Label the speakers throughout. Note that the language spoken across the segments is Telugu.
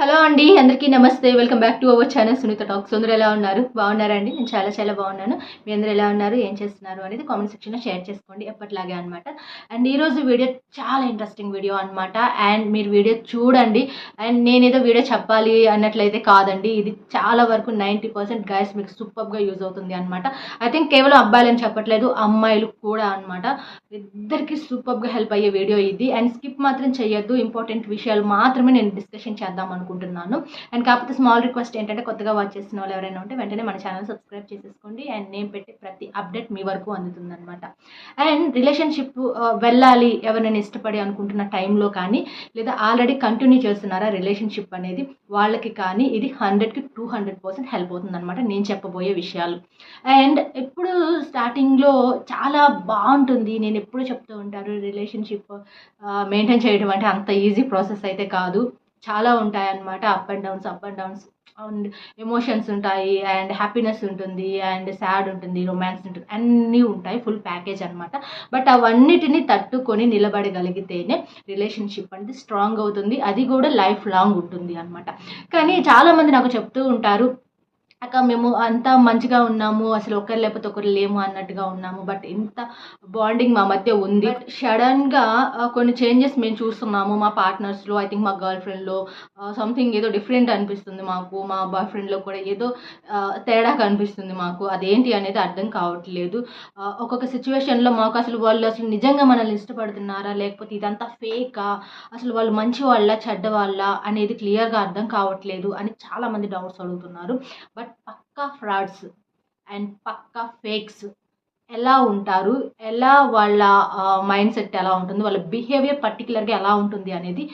Speaker 1: హలో అండి అందరికీ నమస్తే. Welcome back to our channel Sunita talks అందరూ ఎలా ఉన్నారు? బాగున్నారండి నేను చాలా చాలా బాగున్నాను. మీ అందరూ ఎలా ఉన్నారు? ఏం చేస్తున్నారు అనేది కామెంట్ సెక్షన్లో షేర్ చేసుకోండి. ఎప్పటిలాగే అనమాట అండ్ ఈరోజు వీడియో చాలా ఇంట్రెస్టింగ్ వీడియో అనమాట అండ్ మీరు వీడియో చూడండి. అండ్ నేనేదో వీడియో చెప్పాలి అన్నట్లయితే కాదండి. ఇది చాలా వరకు నైంటీ పర్సెంట్ గైస్ మీకు సూపర్గా యూజ్ అవుతుంది అనమాట ఐ థింక్ కేవలం అబ్బాయిలని చెప్పట్లేదు అమ్మాయిలు కూడా అనమాట ఇద్దరికి సూపర్గా హెల్ప్ అయ్యే వీడియో ఇది. అండ్ స్కిప్ మాత్రం చేయొద్దు. ఇంపార్టెంట్ విషయాలు మాత్రమే నేను డిస్కషన్ చేద్దాం అనుకుంటున్నాను. అండ్ కాకపోతే స్మాల్ రిక్వెస్ట్ ఏంటంటే కొత్తగా వాచ్ చేస్తున్న వాళ్ళు ఎవరైనా ఉంటే వెంటనే మన ఛానల్ సబ్స్క్రైబ్ చేసేసుకోండి. అండ్ నేను పెట్టే ప్రతి అప్డేట్ మీ వరకు అందుతుంది అనమాట అండ్ రిలేషన్షిప్ వెళ్ళాలి ఎవరైనా ఇష్టపడి అనుకుంటున్న టైంలో కానీ లేదా ఆల్రెడీ కంటిన్యూ చేస్తున్నారా రిలేషన్షిప్ అనేది వాళ్ళకి కానీ ఇది హండ్రెడ్కి టూ హండ్రెడ్ పర్సెంట్ హెల్ప్ అవుతుంది అనమాట నేను చెప్పబోయే విషయాలు. అండ్ ఇప్పుడు స్టార్టింగ్లో చాలా బాగుంటుంది. నేను ఎప్పుడు చెప్తూ ఉంటారు రిలేషన్షిప్ మెయింటైన్ uh, చేయడం అంటే అంత ఈజీ ప్రాసెస్ అయితే కాదు. చాలా ఉంటాయన్నమాట. Up and downs up and downs and emotions ఉంటాయి అండ్ హ్యాపీనెస్ ఉంటుంది అండ్ సాడ్ ఉంటుంది రొమాన్స్ ఉంటుంది. అన్నీ ఉంటాయి ఫుల్ ప్యాకేజ్ అనమాట బట్ అవన్నిటిని తట్టుకొని నిలబడగలిగితేనే రిలేషన్షిప్ అనేది స్ట్రాంగ్ అవుతుంది. అది కూడా లైఫ్ లాంగ్ ఉంటుంది అనమాట కానీ చాలామంది నాకు చెప్తూ ఉంటారు అక్క మేము అంతా మంచిగా ఉన్నాము అసలు ఒకరు లేకపోతే ఒకరు లేము అన్నట్టుగా ఉన్నాము. బట్ ఇంత బాండింగ్ మా మధ్య ఉంది. సడన్గా కొన్ని చేంజెస్ మేము చూస్తున్నాము మా పార్ట్నర్స్లో ఐ థింక్ మా గర్ల్ ఫ్రెండ్లో సంథింగ్ ఏదో డిఫరెంట్ అనిపిస్తుంది మాకు. మా బాయ్ ఫ్రెండ్లో కూడా ఏదో తేడా కనిపిస్తుంది మాకు. అదేంటి అనేది అర్థం కావట్లేదు. ఒక్కొక్క సిచ్యువేషన్లో మాకు అసలు వాళ్ళు అసలు నిజంగా మనల్ని ఇష్టపడుతున్నారా లేకపోతే ఇదంతా ఫేకా అసలు వాళ్ళు మంచి వాళ్ళ చెడ్డ వాళ్ళ అనేది క్లియర్గా అర్థం కావట్లేదు అని చాలామంది డౌట్స్ అడుగుతున్నారు. బట్ పక్కా ఫ్రాడ్స్ అండ్ పక్కా ఫేక్స్ ఎలా ఉంటారు? ఎలా వాళ్ళ మైండ్ సెట్ ఎలా ఉంటుంది? వాళ్ళ బిహేవియర్ పర్టికులర్గా ఎలా ఉంటుంది అనేది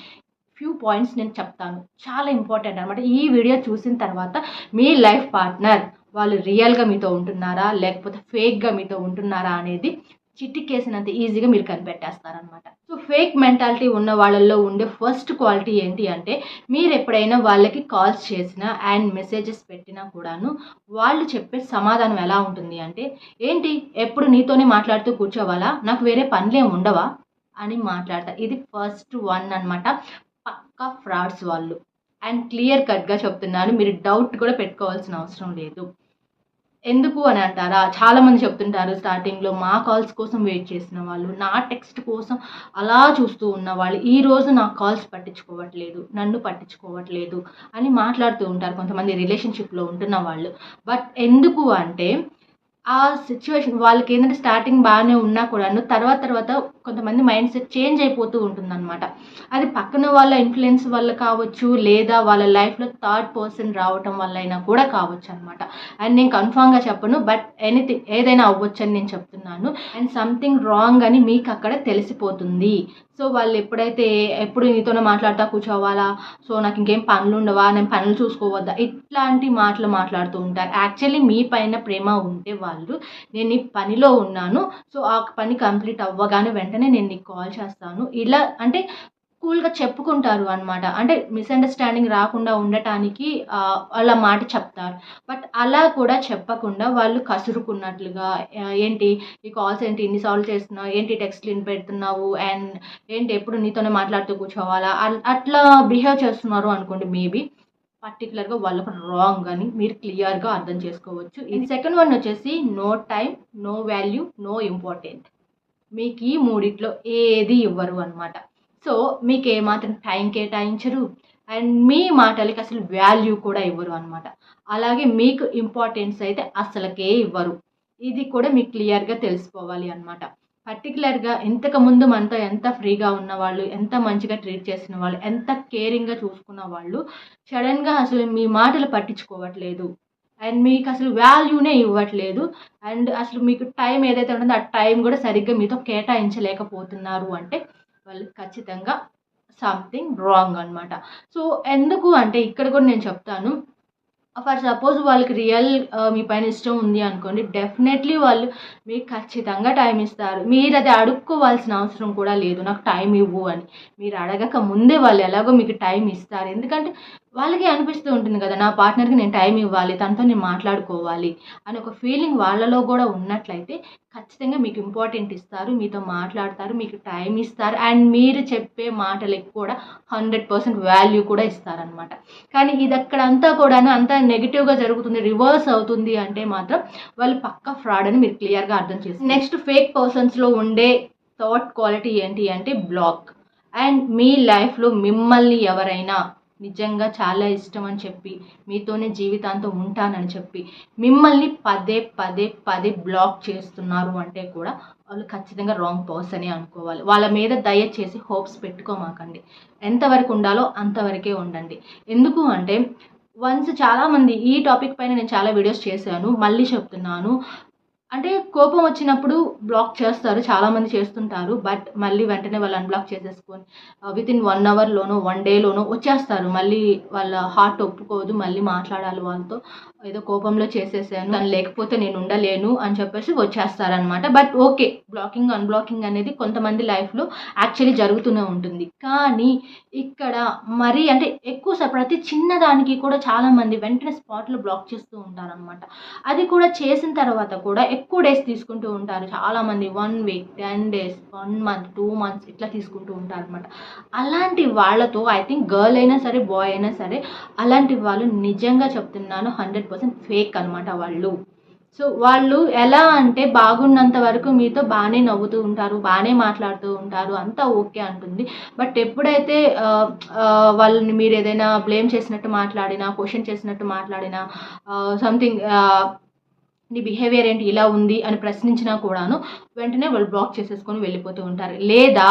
Speaker 1: ఫ్యూ పాయింట్స్ నేను చెప్తాను. చాలా ఇంపార్టెంట్ అనమాట ఈ వీడియో చూసిన తర్వాత మీ లైఫ్ పార్ట్నర్ వాళ్ళు రియల్గా మీతో ఉంటున్నారా? లేకపోతే ఫేక్గా మీతో ఉంటున్నారా అనేది చిట్టికేసినంత ఈజీగా మీరు కనిపెట్టేస్తారనమాట సో ఫేక్ మెంటాలిటీ ఉన్న వాళ్ళల్లో ఉండే ఫస్ట్ క్వాలిటీ ఏంటి అంటే మీరు ఎప్పుడైనా వాళ్ళకి కాల్స్ చేసినా అండ్ మెసేజెస్ పెట్టినా కూడాను వాళ్ళు చెప్పే సమాధానం ఎలా ఉంటుంది అంటే ఏంటి? ఎప్పుడు నీతోనే మాట్లాడుతూ కూర్చోవాలా? నాకు వేరే పనులేం ఉండవా? అని మాట్లాడతా. ఇది ఫస్ట్ వన్ అన్నమాట. పక్కా ఫ్రాడ్స్ వాళ్ళు. అండ్ క్లియర్ కట్గా చెప్తున్నాను మీరు డౌట్ కూడా పెట్టుకోవాల్సిన అవసరం లేదు. ఎందుకు అని అంటారా? చాలామంది చెప్తుంటారు స్టార్టింగ్లో మా కాల్స్ కోసం వెయిట్ చేసిన వాళ్ళు నా టెక్స్ట్ కోసం అలా చూస్తూ ఉన్న వాళ్ళు ఈ రోజు నా కాల్స్ పట్టించుకోవట్లేదు నన్ను పట్టించుకోవట్లేదు అని మాట్లాడుతూ ఉంటారు కొంతమంది రిలేషన్షిప్లో ఉంటున్న వాళ్ళు. బట్ ఎందుకు అంటే ఆ సిచ్యువేషన్ వాళ్ళకి ఏంటంటే స్టార్టింగ్ బాగానే ఉన్నా కూడాను తర్వాత తర్వాత కొంతమంది మైండ్ సెట్ చేంజ్ అయిపోతూ ఉంటుందన్నమాట. అది పక్కన వాళ్ళ ఇన్ఫ్లుయెన్స్ వల్ల కావచ్చు లేదా వాళ్ళ లైఫ్లో థర్డ్ పర్సన్ రావటం వల్ల అయినా కూడా కావచ్చు అనమాట అండ్ నేను కన్ఫామ్గా చెప్పను బట్ ఎనీథింగ్ ఏదైనా అవ్వచ్చు అని నేను చెప్తున్నాను. అండ్ సంథింగ్ రాంగ్ అని మీకు అక్కడ తెలిసిపోతుంది. సో వాళ్ళు ఎప్పుడైతే ఎప్పుడు నీతోనే మాట్లాడతా కూర్చోవాలా? సో నాకు ఇంకేం పనులు ఉండవా? నేను పనులు చూసుకోవద్దా? ఇట్లాంటి మాటలు మాట్లాడుతూ ఉంటారు. యాక్చువల్లీ మీ పైన ప్రేమ ఉంటే వాళ్ళు. నేను ఈ పనిలో ఉన్నాను. సో ఆ పని కంప్లీట్ అవ్వగానే వెంటనే నేను నీకు కాల్ చేస్తాను. ఇలా అంటే కూల్గా చెప్పుకుంటారు అనమాట అంటే మిస్అండర్స్టాండింగ్ రాకుండా ఉండటానికి వాళ్ళ మాట చెప్తారు. బట్ అలా కూడా చెప్పకుండా వాళ్ళు కసురుకున్నట్లుగా ఏంటి ఈ కాల్స్ ఏంటి ఇన్నిసార్లు చేస్తున్నావు ఏంటి టెక్స్ట్లు ఇన్ని పెడుతున్నావు అండ్ ఏంటి ఎప్పుడు నీతోనే మాట్లాడుతూ కూర్చోవాలా? అల్- అట్లా బిహేవ్ చేస్తున్నారు అనుకోండి మేబీ పర్టికులర్గా వాళ్ళకు రాంగ్ అని మీరు క్లియర్గా అర్థం చేసుకోవచ్చు. ఇది సెకండ్ వన్ వచ్చేసి no time no value no important. మీకు ఈ మూడిట్లో ఏది ఇవ్వరు అనమాట సో మీకు ఏమాత్రం టైం కేటాయించరు. అండ్ మీ మాటలకి అసలు వాల్యూ కూడా ఇవ్వరు అనమాట అలాగే మీకు ఇంపార్టెన్స్ అయితే అసలుకే ఇవ్వరు. ఇది కూడా మీకు క్లియర్గా తెలుసుకోవాలి అనమాట పర్టికులర్గా ఇంతకుముందు మనతో ఎంత ఫ్రీగా ఉన్నవాళ్ళు ఎంత మంచిగా ట్రీట్ చేసిన వాళ్ళు ఎంత కేరింగ్గా చూసుకున్న వాళ్ళు సడన్గా అసలు మీ మాటలు పట్టించుకోవట్లేదు. అండ్ మీకు అసలు వాల్యూనే ఇవ్వట్లేదు. అండ్ అసలు మీకు టైం ఏదైతే ఉంటుందో ఆ టైం కూడా సరిగ్గా మీతో కేటాయించలేకపోతున్నారు అంటే వాళ్ళు ఖచ్చితంగా సంథింగ్ రాంగ్ అనమాట సో ఎందుకు అంటే ఇక్కడ కూడా నేను చెప్తాను. ఫర్ సపోజ్ వాళ్ళకి రియల్ మీ పైన ఇష్టం ఉంది అనుకోండి డెఫినెట్లీ వాళ్ళు మీకు ఖచ్చితంగా టైం ఇస్తారు. మీరు అది అడుక్కోవాల్సిన అవసరం కూడా లేదు. నాకు టైం ఇవ్వు అని. మీరు అడగక ముందే వాళ్ళు ఎలాగో మీకు టైం ఇస్తారు. ఎందుకంటే వాళ్ళకి అనిపిస్తూ ఉంటుంది కదా నా పార్ట్నర్కి నేను టైం ఇవ్వాలి తనతో నేను మాట్లాడుకోవాలి అని ఒక ఫీలింగ్ వాళ్ళలో కూడా ఉన్నట్లయితే ఖచ్చితంగా మీకు ఇంపార్టెంట్ ఇస్తారు మీతో మాట్లాడతారు మీకు టైం ఇస్తారు అండ్ మీరు చెప్పే మాటలకు కూడా హండ్రెడ్ పర్సెంట్ వాల్యూ కూడా ఇస్తారనమాట కానీ ఇది అక్కడ అంతా కూడాను అంతా నెగిటివ్గా జరుగుతుంది రివర్స్ అవుతుంది అంటే మాత్రం వాళ్ళు పక్క ఫ్రాడ్ అని మీరు క్లియర్గా అర్థం చేస్తారు నెక్స్ట్ ఫేక్ పర్సన్స్లో ఉండే థాట్ క్వాలిటీ ఏంటి అంటే బ్లాక్. అండ్ మీ లైఫ్లో మిమ్మల్ని ఎవరైనా నిజంగా చాలా ఇష్టం అని చెప్పి మీతోనే జీవితాంతం ఉంటానని చెప్పి మిమ్మల్ని పదే పదే పదే బ్లాక్ చేస్తున్నారు అంటే కూడా వాళ్ళు ఖచ్చితంగా రాంగ్ పర్సనే అనుకోవాలి. వాళ్ళ మీద దయచేసి హోప్స్ పెట్టుకోమాకండి. ఎంతవరకు ఉండాలో అంతవరకే ఉండండి. ఎందుకు అంటే వన్స్ చాలామంది ఈ టాపిక్ పైన నేను చాలా వీడియోస్ చేశాను మళ్ళీ చెప్తున్నాను. అంటే కోపం వచ్చినప్పుడు బ్లాక్ చేస్తారు చాలామంది చేస్తుంటారు బట్ మళ్ళీ వెంటనే వాళ్ళు అన్బ్లాక్ చేసేసుకొని విత్ ఇన్ వన్ అవర్లోనో వన్ డేలోనో వచ్చేస్తారు. మళ్ళీ వాళ్ళ హార్ట్ ఒప్పుకోదు మళ్ళీ మాట్లాడాలి వాళ్ళతో. ఏదో కోపంలో చేసేసాను తను లేకపోతే నేను ఉండలేను అని చెప్పేసి వచ్చేస్తారనమాట బట్ ఓకే బ్లాకింగ్ అన్బ్లాకింగ్ అనేది కొంతమంది లైఫ్లో యాక్చువల్లీ జరుగుతూనే ఉంటుంది. కానీ ఇక్కడ మరీ అంటే ఎక్కువ ప్రతి చిన్నదానికి కూడా చాలామంది వెంటనే స్పాట్లో బ్లాక్ చేస్తూ ఉంటారనమాట అది కూడా చేసిన తర్వాత కూడా ఎక్కువ డేస్ తీసుకుంటూ ఉంటారు. చాలామంది one week ten days one month two months ఇట్లా తీసుకుంటూ ఉంటారు అనమాట అలాంటి వాళ్ళతో ఐ థింక్ గర్ల్ అయినా సరే బాయ్ అయినా సరే అలాంటి వాళ్ళు నిజంగా చెప్తున్నాను హండ్రెడ్ పర్సెంట్ ఫేక్ అనమాట వాళ్ళు. సో వాళ్ళు ఎలా అంటే బాగున్నంత వరకు మీతో బాగానే నవ్వుతూ ఉంటారు బాగానే మాట్లాడుతూ ఉంటారు అంతా ఓకే అంటుంది. బట్ ఎప్పుడైతే వాళ్ళని మీరు ఏదైనా బ్లేమ్ చేసినట్టు మాట్లాడినా క్వశ్చన్ చేసినట్టు మాట్లాడినా సంథింగ్ నీ బిహేవియర్ ఏంటి? ఇలా ఉంది అని ప్రశ్నించినా కూడాను వెంటనే వాళ్ళు బ్లాక్ చేసేసుకొని వెళ్ళిపోతూ ఉంటారు. లేదా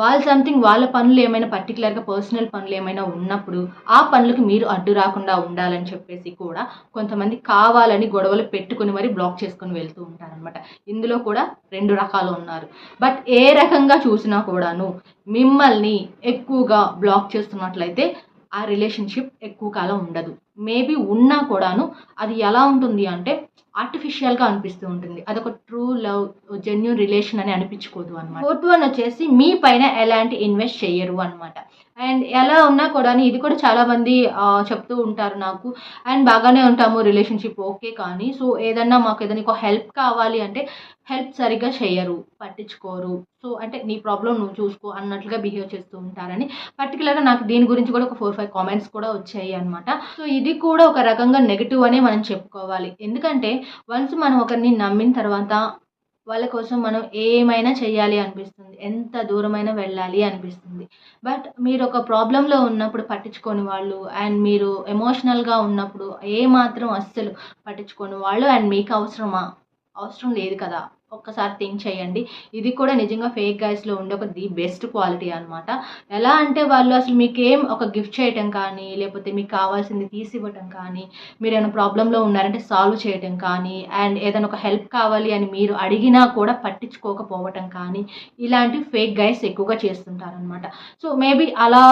Speaker 1: వాళ్ళు సంథింగ్ వాళ్ళ పనులు ఏమైనా పర్టికులర్గా పర్సనల్ పనులు ఏమైనా ఉన్నప్పుడు ఆ పనులకు మీరు అడ్డు రాకుండా ఉండాలని చెప్పేసి కూడా కొంతమంది కావాలని గొడవలు పెట్టుకుని మరి బ్లాక్ చేసుకొని వెళ్తూ ఉంటారనమాట ఇందులో కూడా రెండు రకాలు ఉన్నారు. బట్ ఏ రకంగా చూసినా కూడాను మిమ్మల్ని ఎక్కువగా బ్లాక్ చేస్తున్నట్లయితే ఆ రిలేషన్షిప్ ఎక్కువ కాలం ఉండదు. మేబీ ఉన్నా కూడాను అది ఎలా ఉంటుంది అంటే ఆర్టిఫిషియల్గా అనిపిస్తూ ఉంటుంది. అదొక ట్రూ లవ్ జెన్యున్ రిలేషన్ అని అనిపించుకోదు అనమాట ఫోర్త్ వన్ వచ్చేసి మీ పైన ఎలాంటి ఇన్వెస్ట్ చేయరు అనమాట అండ్ ఎలా ఉన్నా కూడా ఇది కూడా చాలామంది చెప్తూ ఉంటారు నాకు. అండ్ బాగానే ఉంటాము రిలేషన్షిప్ ఓకే కానీ సో ఏదన్నా మాకు ఏదైనా ఒక హెల్ప్ కావాలి అంటే హెల్ప్ సరిగ్గా చేయరు పట్టించుకోరు. సో అంటే నీ ప్రాబ్లం నువ్వు చూసుకో అన్నట్లుగా బిహేవ్ చేస్తూ ఉంటారని. పర్టికులర్గా నాకు దీని గురించి కూడా ఒక ఫోర్ ఫైవ్ కామెంట్స్ కూడా వచ్చాయి అనమాట సో ఇది కూడా ఒక రకంగా నెగిటివ్ అనే మనం చెప్పుకోవాలి. ఎందుకంటే వన్స్ మనం ఒకరిని నమ్మిన తర్వాత వాళ్ళ కోసం మనం ఏమైనా చేయాలి అనిపిస్తుంది. ఎంత దూరమైనా వెళ్ళాలి అనిపిస్తుంది. బట్ మీరు ఒక ప్రాబ్లంలో ఉన్నప్పుడు పట్టించుకోని వాళ్ళు అండ్ మీరు ఎమోషనల్గా ఉన్నప్పుడు ఏ మాత్రం అస్సలు పట్టించుకోని వాళ్ళు అండ్ మీకు అవసరమా? అవసరం లేదు కదా. ఒక్కసారి థింక్ చేయండి. ఇది కూడా నిజంగా ఫేక్ గైస్లో ఉండే ఒక ది బెస్ట్ క్వాలిటీ అనమాట ఎలా అంటే వాళ్ళు అసలు మీకేం ఒక గిఫ్ట్ చేయటం కానీ లేకపోతే మీకు కావాల్సింది తీసి ఇవ్వటం కానీ మీరు ఏమైనా ప్రాబ్లంలో ఉన్నారంటే సాల్వ్ చేయటం కానీ అండ్ ఏదైనా ఒక హెల్ప్ కావాలి అని మీరు అడిగినా కూడా పట్టించుకోకపోవటం కానీ ఇలాంటి ఫేక్ గైస్ ఎక్కువగా చేస్తుంటారనమాట సో మేబీ అలా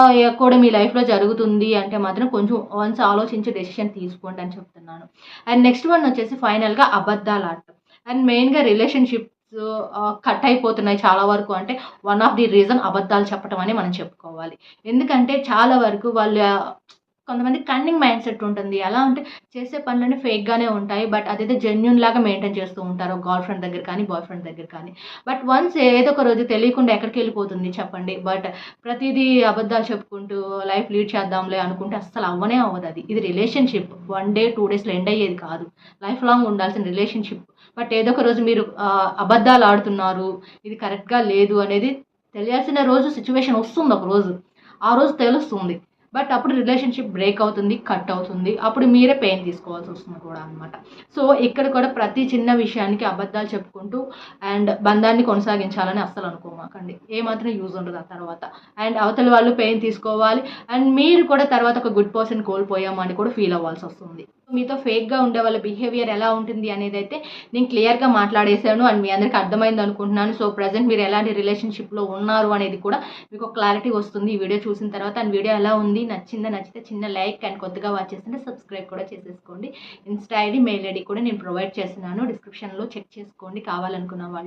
Speaker 1: కూడా మీ లైఫ్లో జరుగుతుంది అంటే మాత్రం కొంచెం వన్స్ ఆలోచించి డెసిషన్ తీసుకోండి అని చెప్తున్నాను. అండ్ నెక్స్ట్ వన్ వచ్చేసి ఫైనల్గా అబద్ధాలు ఆడటం. అండ్ మెయిన్గా రిలేషన్షిప్స్ కట్ అయిపోతున్నాయి చాలా వరకు. అంటే వన్ ఆఫ్ ది రీజన్ అబద్ధాలు చెప్పడం అని మనం చెప్పుకోవాలి. ఎందుకంటే చాలా వరకు వాళ్ళ కొంతమంది కన్నింగ్ మైండ్ సెట్ ఉంటుంది. ఎలా అంటే చేసే పనులన్నీ ఫేక్గానే ఉంటాయి. బట్ అదైతే జెన్యున్ లాగా మెయింటైన్ చేస్తూ ఉంటారు. గర్ల్ ఫ్రెండ్ దగ్గర కానీ బాయ్ ఫ్రెండ్ దగ్గర కానీ. బట్ వన్స్ ఏదో ఒక రోజు తెలియకుండా ఎక్కడికి వెళ్ళిపోతుంది చెప్పండి. బట్ ప్రతిదీ అబద్ధాలు చెప్పుకుంటూ లైఫ్ లీడ్ చేద్దాంలే అనుకుంటే అస్సలు అవ్వనే అవ్వదు అది. ఇది రిలేషన్షిప్ వన్ డే టూ డేస్లో ఎండ్ అయ్యేది కాదు. లైఫ్ లాంగ్ ఉండాల్సిన రిలేషన్షిప్ బట్ ఏదో ఒక రోజు మీరు అబద్ధాలు ఆడుతున్నారు. ఇది కరెక్ట్గా లేదు అనేది తెలియాల్సిన రోజు సిచ్యువేషన్ వస్తుంది ఒక రోజు. ఆ రోజు తెలుస్తుంది. బట్ అప్పుడు రిలేషన్షిప్ బ్రేక్ అవుతుంది కట్ అవుతుంది. అప్పుడు మీరే పెయిన్ తీసుకోవాల్సి వస్తుంది కూడా అనమాట సో ఇక్కడ కూడా ప్రతి చిన్న విషయానికి అబద్ధాలు చెప్పుకుంటూ అండ్ బంధాన్ని కొనసాగించాలని అస్సలు అనుకోమాకండి. ఏమాత్రం యూజ్ ఉండదు ఆ తర్వాత. అండ్ అవతల వాళ్ళు పెయిన్ తీసుకోవాలి. అండ్ మీరు కూడా తర్వాత ఒక గుడ్ పర్సన్ కోల్పోయామని కూడా ఫీల్ అవ్వాల్సి వస్తుంది. మీతో ఫేక్గా ఉండే వాళ్ళ బిహేవియర్ ఎలా ఉంటుంది అనేది అయితే నేను క్లియర్గా మాట్లాడేశాను అండ్ మీ అందరికీ అర్థమైంది అనుకుంటున్నాను. సో ప్రజెంట్ మీరు ఎలాంటి రిలేషన్షిప్లో ఉన్నారు అనేది కూడా మీకు క్లారిటీ వస్తుంది ఈ వీడియో చూసిన తర్వాత. అండ్ వీడియో ఎలా ఉంది నచ్చిందా నచ్చితే చిన్న లైక్ అండ్ కొత్తగా వాచ్ చేస్తుంటే సబ్స్క్రైబ్ కూడా చేసేసుకోండి. ఇన్స్టా ఐడి మెయిల్ ఐడి కూడా నేను ప్రొవైడ్ చేస్తున్నాను. డిస్క్రిప్షన్లో చెక్ చేసుకోండి కావాలనుకున్న వాళ్ళు